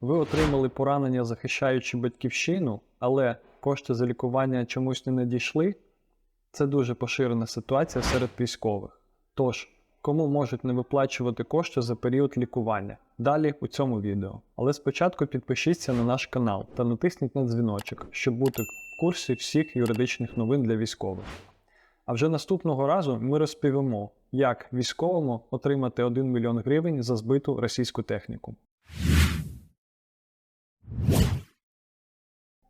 Ви отримали поранення, захищаючи батьківщину, але кошти за лікування чомусь не надійшли. Це дуже поширена ситуація серед військових. Тож, кому можуть не виплачувати кошти за період лікування? Далі у цьому відео. Але спочатку підпишіться на наш канал та натисніть на дзвіночок, щоб бути в курсі всіх юридичних новин для військових. А вже наступного разу ми розповімо, як військовому отримати 1 мільйон гривень за збиту російську техніку.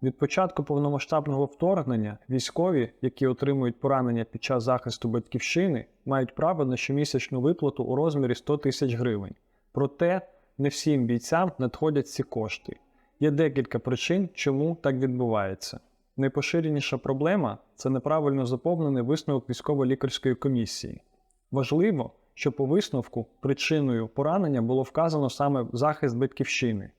Від початку повномасштабного вторгнення військові, які отримують поранення під час захисту батьківщини, мають право на щомісячну виплату у розмірі 100 тисяч гривень. Проте не всім бійцям надходять ці кошти. Є декілька причин, чому так відбувається. Найпоширеніша проблема це неправильно заповнений висновок військово-лікарської комісії. Важливо, що по висновку причиною поранення було вказано саме захист батьківщини.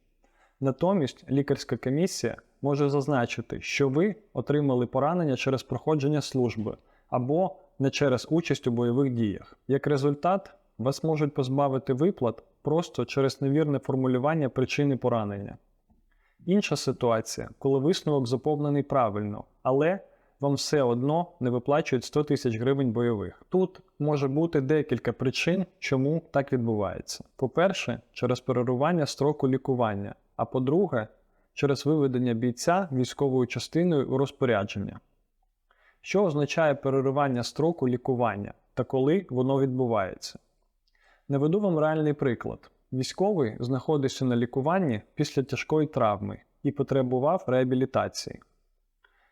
Натомість лікарська комісія може зазначити, що ви отримали поранення через проходження служби або не через участь у бойових діях. Як результат, вас можуть позбавити виплат просто через невірне формулювання причини поранення. Інша ситуація, коли висновок заповнений правильно, але вам все одно не виплачують 100 тисяч гривень бойових. Тут може бути декілька причин, чому так відбувається. По-перше, через перерування строку лікування, а по-друге, через виведення бійця військовою частиною у розпорядження. Що означає переривання строку лікування та коли воно відбувається? Наведу вам реальний приклад. Військовий знаходився на лікуванні після тяжкої травми і потребував реабілітації.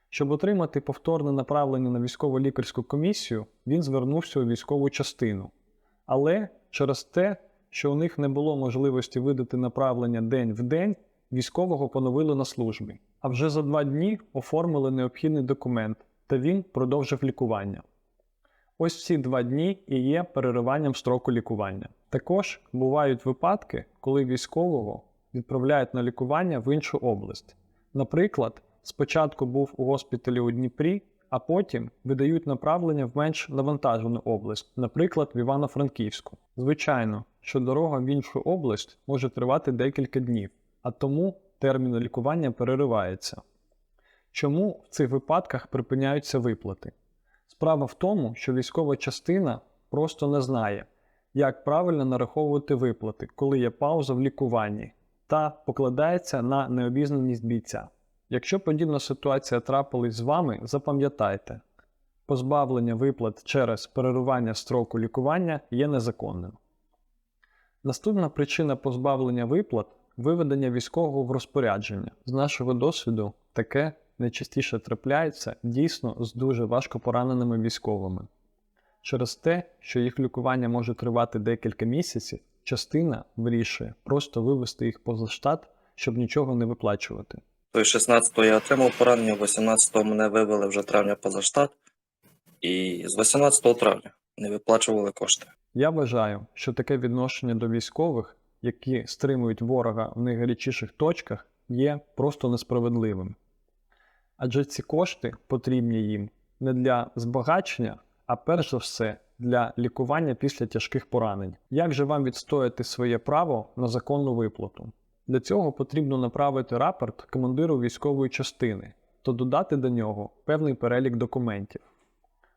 Щоб отримати повторне направлення на військово-лікарську комісію, він звернувся у військову частину. Але через те, що у них не було можливості видати направлення день в день, військового поновили на службі. А вже за два дні оформили необхідний документ, та він продовжив лікування. Ось ці два дні і є перериванням строку лікування. Також бувають випадки, коли військового відправляють на лікування в іншу область. Наприклад, спочатку був у госпіталі у Дніпрі, а потім видають направлення в менш навантажену область, наприклад, в Івано-Франківську. Звичайно, що дорога в іншу область може тривати декілька днів, а тому термін лікування переривається. Чому в цих випадках припиняються виплати? Справа в тому, що військова частина просто не знає, як правильно нараховувати виплати, коли є пауза в лікуванні, та покладається на необізнаність бійця. Якщо подібна ситуація трапилась з вами, запам'ятайте, позбавлення виплат через перерування строку лікування є незаконним. Наступна причина позбавлення виплат виведення військового в розпорядження. З нашого досвіду таке найчастіше трапляється дійсно з дуже важко пораненими військовими. Через те, що їх лікування може тривати декілька місяців, частина вирішує просто вивести їх поза штат, щоб нічого не виплачувати. То 16-го я отримав поранення, 18-го мене вивели вже травня поза штат, і з 18 травня не виплачували кошти. Я вважаю, що таке відношення до військових, які стримують ворога в найгарячіших точках, є просто несправедливим. Адже ці кошти потрібні їм не для збагачення, а перш за все для лікування після тяжких поранень. Як же вам відстояти своє право на законну виплату? Для цього потрібно направити рапорт командиру військової частини та додати до нього певний перелік документів.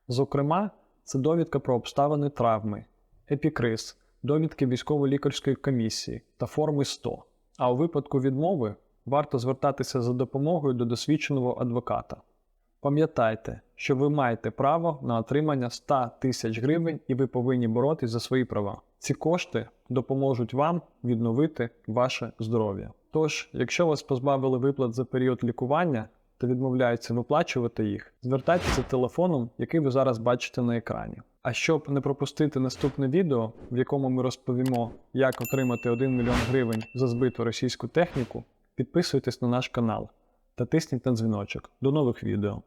Зокрема, це довідка про обставини травми, епікриз, довідки військово-лікарської комісії та форми 100. А у випадку відмови варто звертатися за допомогою до досвідченого адвоката. Пам'ятайте, що ви маєте право на отримання 100 тисяч гривень і ви повинні боротись за свої права. Ці кошти допоможуть вам відновити ваше здоров'я. Тож, якщо вас позбавили виплат за період лікування та відмовляються виплачувати їх, звертайтеся телефоном, який ви зараз бачите на екрані. А щоб не пропустити наступне відео, в якому ми розповімо, як отримати 1 мільйон гривень за збиту російську техніку, підписуйтесь на наш канал та тисніть на дзвіночок. До нових відео!